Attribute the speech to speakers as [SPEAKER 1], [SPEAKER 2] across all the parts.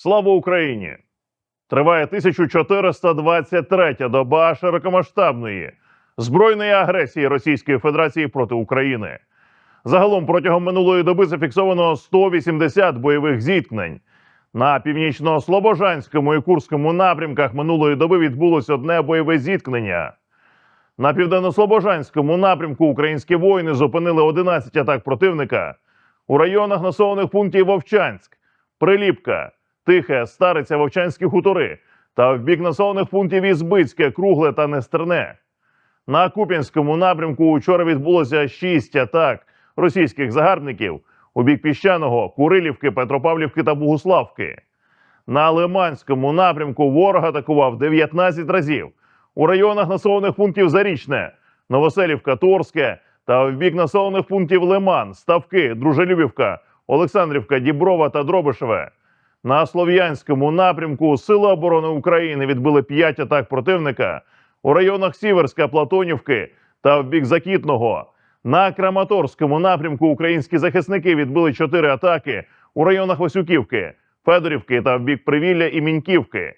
[SPEAKER 1] Слава Україні! Триває 1423 доба широкомасштабної збройної агресії Російської Федерації проти України. Загалом протягом минулої доби зафіксовано 180 бойових зіткнень. На північно-слобожанському і Курському напрямках минулої доби відбулось одне бойове зіткнення. На південно-слобожанському напрямку українські воїни зупинили 11 атак противника у районах населених пунктів Вовчанськ, Приліпка, Тихе, Стариця, Вовчанські хутори та в бік населених пунктів Ізбицьке, Кругле та Нестерне. На Куп'янському напрямку учора відбулося шість атак російських загарбників у бік Піщаного, Курилівки, Петропавлівки та Богуславки. На Лиманському напрямку ворог атакував 19 разів у районах населених пунктів Зарічне, Новоселівка, Торське та в бік населених пунктів Лиман, Ставки, Дружелюбівка, Олександрівка, Діброва та Дробишеве. На Слов'янському напрямку Сили оборони України відбили 5 атак противника у районах Сіверська, Платонівки та в бік Закітного. На Краматорському напрямку українські захисники відбили 4 атаки у районах Васюківки, Федорівки та в бік Привілля і Міньківки.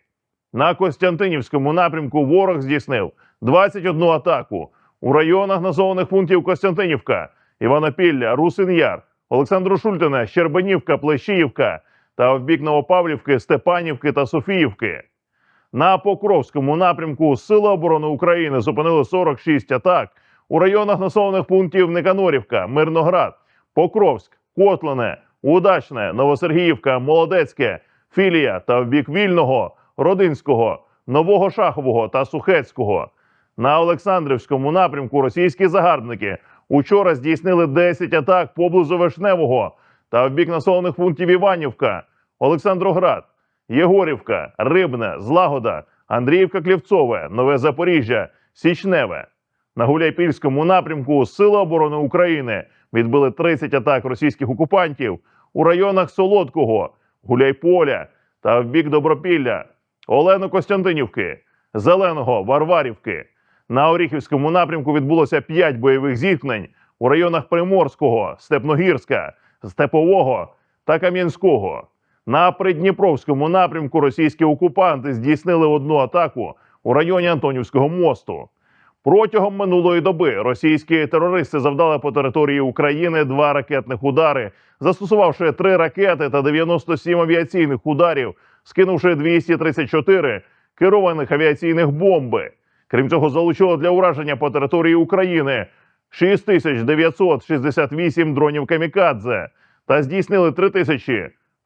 [SPEAKER 1] На Костянтинівському напрямку ворог здійснив 21 атаку у районах населених пунктів Костянтинівка, Іванопілля, Русин Яр, Олександру Шультине, Щербанівка, Плещіївка та в бік Новопавлівки, Степанівки та Софіївки. На Покровському напрямку Сили оборони України зупинили 46 атак у районах населених пунктів Никанорівка, Мирноград, Покровськ, Котлине, Удачне, Новосергіївка, Молодецьке, Філія та в бік Вільного, Родинського, Нового Шахового та Сухецького. На Олександрівському напрямку російські загарбники учора здійснили 10 атак поблизу Вишневого та в бік населених пунктів Іванівка, Олександроград, Єгорівка, Рибне, Злагода, Андріївка, Клівцове, Нове Запоріжжя, Січневе. На Гуляйпільському напрямку Сили оборони України відбили 30 атак російських окупантів у районах Солодкого, Гуляйполя та в бік Добропілля, Олено Костянтинівки, Зеленого, Варварівки. На Оріхівському напрямку відбулося 5 бойових зіткнень у районах Приморського, Степногірська, Степового та Кам'янського. На Придніпровському напрямку російські окупанти здійснили одну атаку у районі Антонівського мосту. Протягом минулої доби російські терористи завдали по території України два ракетних удари, застосувавши три ракети та 97 авіаційних ударів, скинувши 234 керованих авіаційних бомби. Крім цього, залучило для ураження по території України 6968 дронів камікадзе та здійснили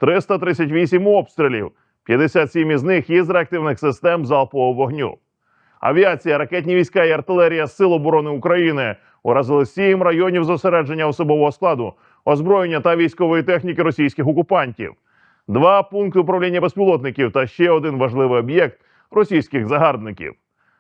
[SPEAKER 1] 3338 обстрілів, 57 із них із реактивних систем залпового вогню. Авіація, ракетні війська і артилерія Сил оборони України уразили сім районів зосередження особового складу, озброєння та військової техніки російських окупантів, два пункти управління безпілотників та ще один важливий об'єкт російських загарбників.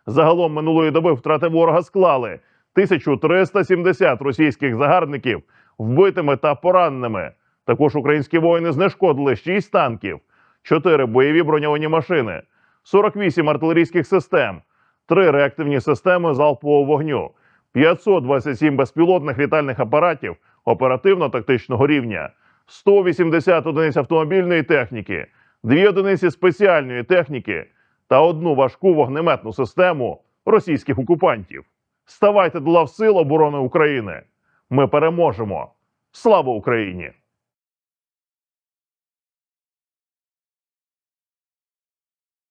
[SPEAKER 1] Загалом минулої доби втрати ворога склали 1370 російських загарбників вбитими та пораненими. Також українські воїни знешкодили 6 танків, 4 бойові броньовані машини, 48 артилерійських систем, 3 реактивні системи залпового вогню, 527 безпілотних літальних апаратів оперативно-тактичного рівня, 180 одиниць автомобільної техніки, 2 одиниці спеціальної техніки та одну важку вогнеметну систему російських окупантів. Ставайте до лав Сил оборони України. Ми переможемо. Слава Україні!